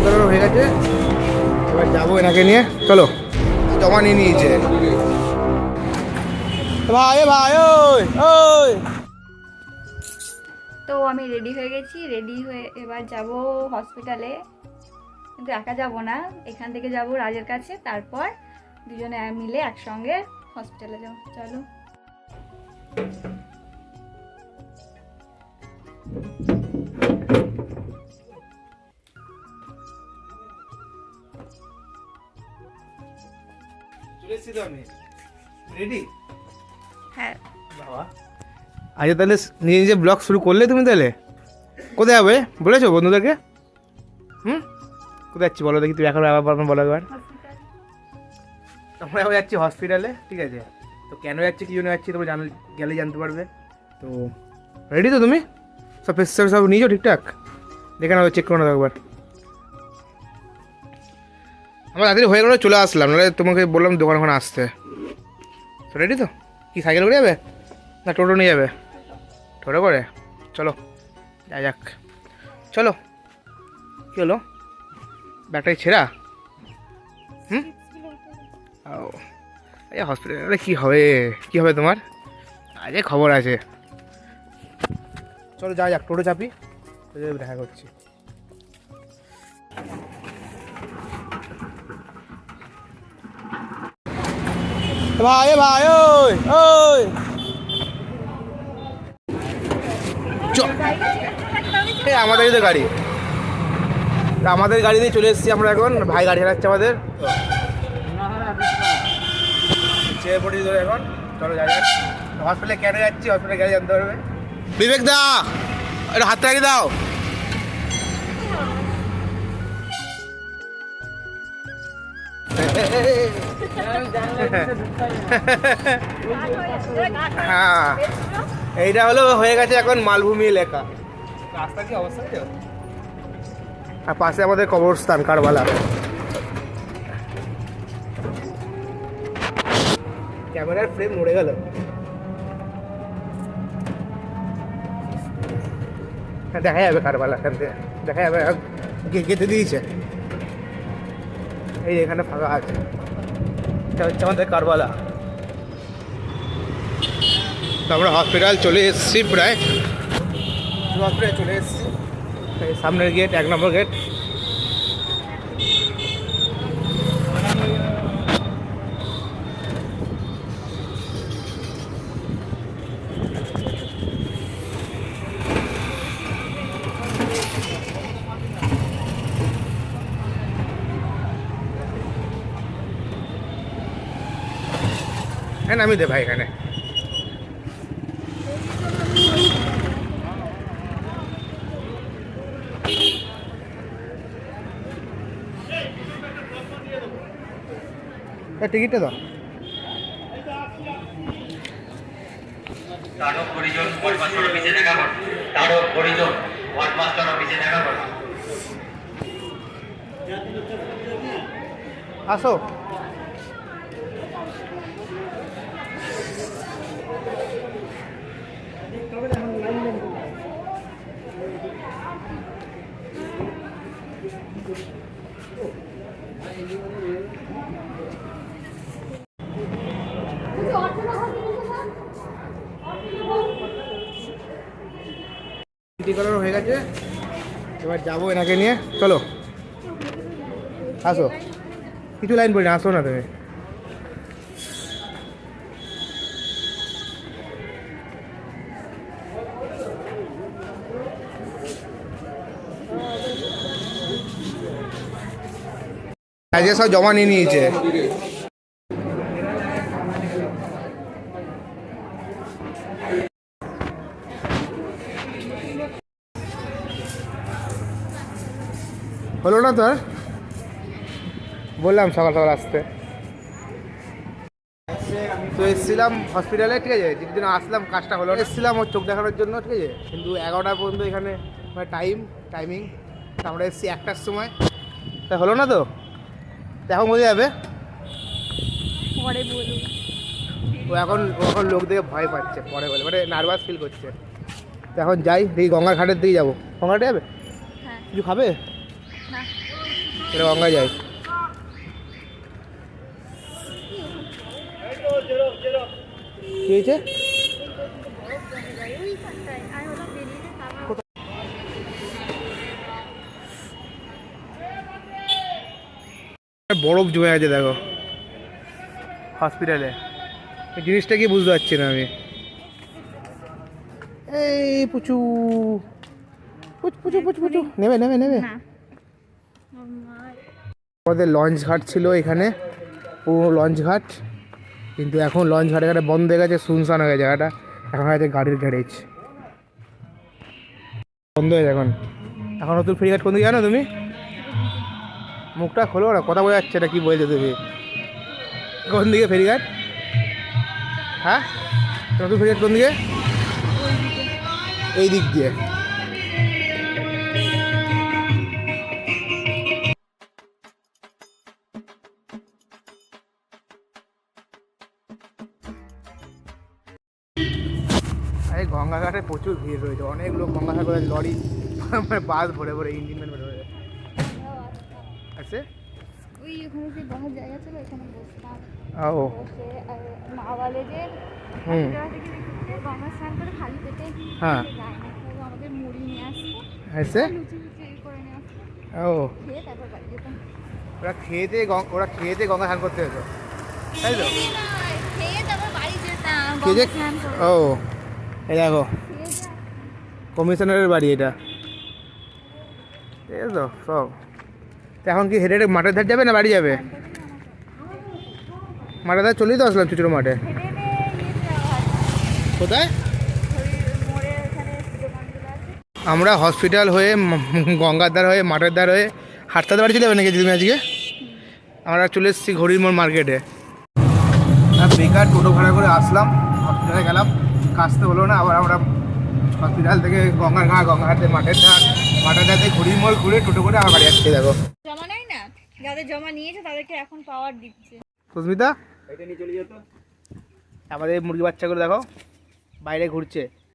হয়ে গেছে। এবার যাব এনাকে নিয়ে। চলো। জমা নিয়ে নিয়েছে। ভাই ভাই, ওই ওই। তো আমি রেডি হয়ে গেছি। রেডি হয়ে এবার যাব হসপিটালে কিন্তু একা যাব না। এখান থেকে যাব রাজের কাছে। তারপর দুজনে মিলে একসঙ্গে হসপিটালে যাব। চলো। চলে তো আমি। রেডি হ্যাঁ। বাবা। আজ তাহলে নিজে নিজে ব্লগ শুরু করলে তুমি তাহলে? কোথায় যাবে? বলেছ বন্ধুদেরকে? হুম? কোথায় যাচ্ছি বলো দেখি তুমি এখন আবার বলো বলো একবার। হসপিটাল আমরা এখন যাচ্ছি হসপিটালে ঠিক আছে? তো কেন যাচ্ছি কি জন্য যাচ্ছি তোমরা জান গেলেই জানতে পারবে। তো রেডি তো তুমি? সব প্রেসক্রিপশন সব নিয়েছো ঠিকঠাক? দেখে নাও চেক করে নাও একবার। আমরা রাত্রি হয়ে গেলে, চলে আসলাম। নাহলে তোমাকে বললাম দোকান ওখানে আসতে। রেডি তো? কি সাইকেল করে যাবে? না টোটো নিয়ে যাবে? টোটো করে? চলো, যা যাক। চলো, কী হলো? ব্যাগটাই ছেঁড়া? হুম? ও আরে হসপিটালে কী হবে? কী হবে তোমার? আজে খবর আছে। চলো, যা যাক, টোটো চাপি। দেখা করছি। ভাই ভাই, ওই ওই। আমাদেরই তো গাড়ি। আমাদের গাড়ি দিয়ে চলে এসেছি আমরা এখন। ভাই গাড়ি চালাচ্ছে আমাদের। চেয়ে এখন। চলো হসপিটালে যাচ্ছি? হসপিটালে পারবে। বিবেক দা, একটু হাত লাগিয়ে দাও। হ্যাঁ। এইটা হলো হয়ে গেছে এখন মালভূমি এলাকা? আর পাশে আমাদের কবরস্থান কারবালা। ক্যামেরার ফ্রেম মরে গেল। হ্যাঁ দেখা যাবে কারবালা এখান থেকে। দেখা যাবে গেঁথে দিয়েছে। এই এখানে ফাঁকা আছে। এটা হচ্ছে আমাদের কারবালা? আমরা হসপিটাল চলে এসেছি প্রায়। হসপিটাল চলে এসেছি সামনের গেট এক নম্বর গেট হ্যাঁ নামিয়ে দে ভাই এখানে। টিকিটটা দাও। পরিজন ওয়ার্ডমাস্টার অফিসে দেখা করো। তারও পরিজন ওয়ার্ডমাস্টার অফিসে দেখা করো। আসো। হয়ে গেছে। এবার যাব এনাকে নিয়ে। চলো। আসো। কিছু লাইন বলি আসো না তুমি। আজকে সব জমা নিয়ে নিয়েছে। হলো না তোর? বললাম সকাল সকাল আসতে। তো এসেছিলাম হসপিটালে ঠিক আছে? যেদিন আসলাম, কাজটা হলো। এসেছিলাম ওর চোখ দেখানোর জন্য, ঠিক আছে? কিন্তু এগারোটা পর্যন্ত এখানে টাইম টাইমিং আমরা এসেছি একটার সময়। তা হলো না তা? এখন বোঝা যাবে? পরে বলব। ও এখন এখন লোক দেখে ভয় পাচ্ছে পরে বলে মানে নার্ভাস ফিল করছে। তো এখন যাই দেখি গঙ্গার ঘাটের দিকে যাব। গঙ্গার ঘাটে যাবে? হ্যাঁ। কিছু খাবে? না। চলো গঙ্গা যাই। কি হয়েছে ওইখানটায় আর হলো বেরিয়ে তারপর বরফ জমে আছে দেখো। হসপিটালে। এই জিনিসটা কি বুঝতে পারছি না আমি। এই পুচু। পুচ পুচু পুচু পুচু। নেবে নেবে নেবে। আমাদের লঞ্চ ঘাট ছিল এখানে। পুরো লঞ্চ ঘাট। কিন্তু এখন লঞ্চ ঘাট এখানে বন্ধ হয়ে গেছে শুনশান হয়ে গেছে জায়গাটা। এখন হয়তো গাড়ির গ্যারেজ। বন্ধ হয়ে গেছে এখন। এখন নতুন ফেরিঘাট কোন দিকে জানো তুমি? মুখটা খোলো না কথা বোঝা যাচ্ছে না কি বলছো তুমি? কোন দিকে ফেরিঘাট? হ্যাঁ? নতুন ফেরিঘাট কোন দিকে? এই দিক দিয়ে। গঙ্গাঘাটে প্রচুর ভিড় রয়েছে, অনেক লোক গঙ্গাঘাট লরি মানে বাস ভরে ভরে, ইঞ্জিন আছে? ওই ওখানে যে বসার জায়গা ছিল এখানে বসতাম ও। মা বলে যে হুম। গঙ্গা স্নান করে খালি পেটে হ্যাঁ। আমাদের মুড়ি নিয়ে আসতো আসতো ও। খেয়ে ওরা খেয়েতে গং- ওরা খেয়েতে গঙ্গা স্নান করতে হতো তাই তো? খেয়ে খেয়ে খেয়ে ও এই দেখো। কমিশনারের বাড়ি এটা। এই তো সব। তো এখন কি হেঁটে মাঠের ধার যাবে না বাড়ি যাবে? মাঠের ধার চলেই তো আসলাম চুচুড়ো মাঠে। কোথায়? আমরা হসপিটাল হয়ে গঙ্গার ধার হয়ে মাঠের ধার হয়ে হাটতে বাড়ি চলে যাবে নাকি তুমি আজকে? আমরা চলে এসেছি ঘড়ির মোড় মার্কেটে। বেকার টোটো ভাড়া করে আসলাম, হসপিটালে গেলাম কাজতে হলো না, আবার আমরা হসপিটাল থেকে গঙ্গার ঘাট, গঙ্গার ঘাটে মাঠের ধার মাঠের ধার থেকে ঘড়ির মোড় ঘুরে টোটো করে আবার বাড়ি আসছে, দেখো। যাদের জমা নিয়েছে তাদেরকে এখন পাওয়ার দিচ্ছে। সুস্মিতা? আমাদের মুরগি বাচ্চাগুলো দেখো বাইরে ঘুরছে।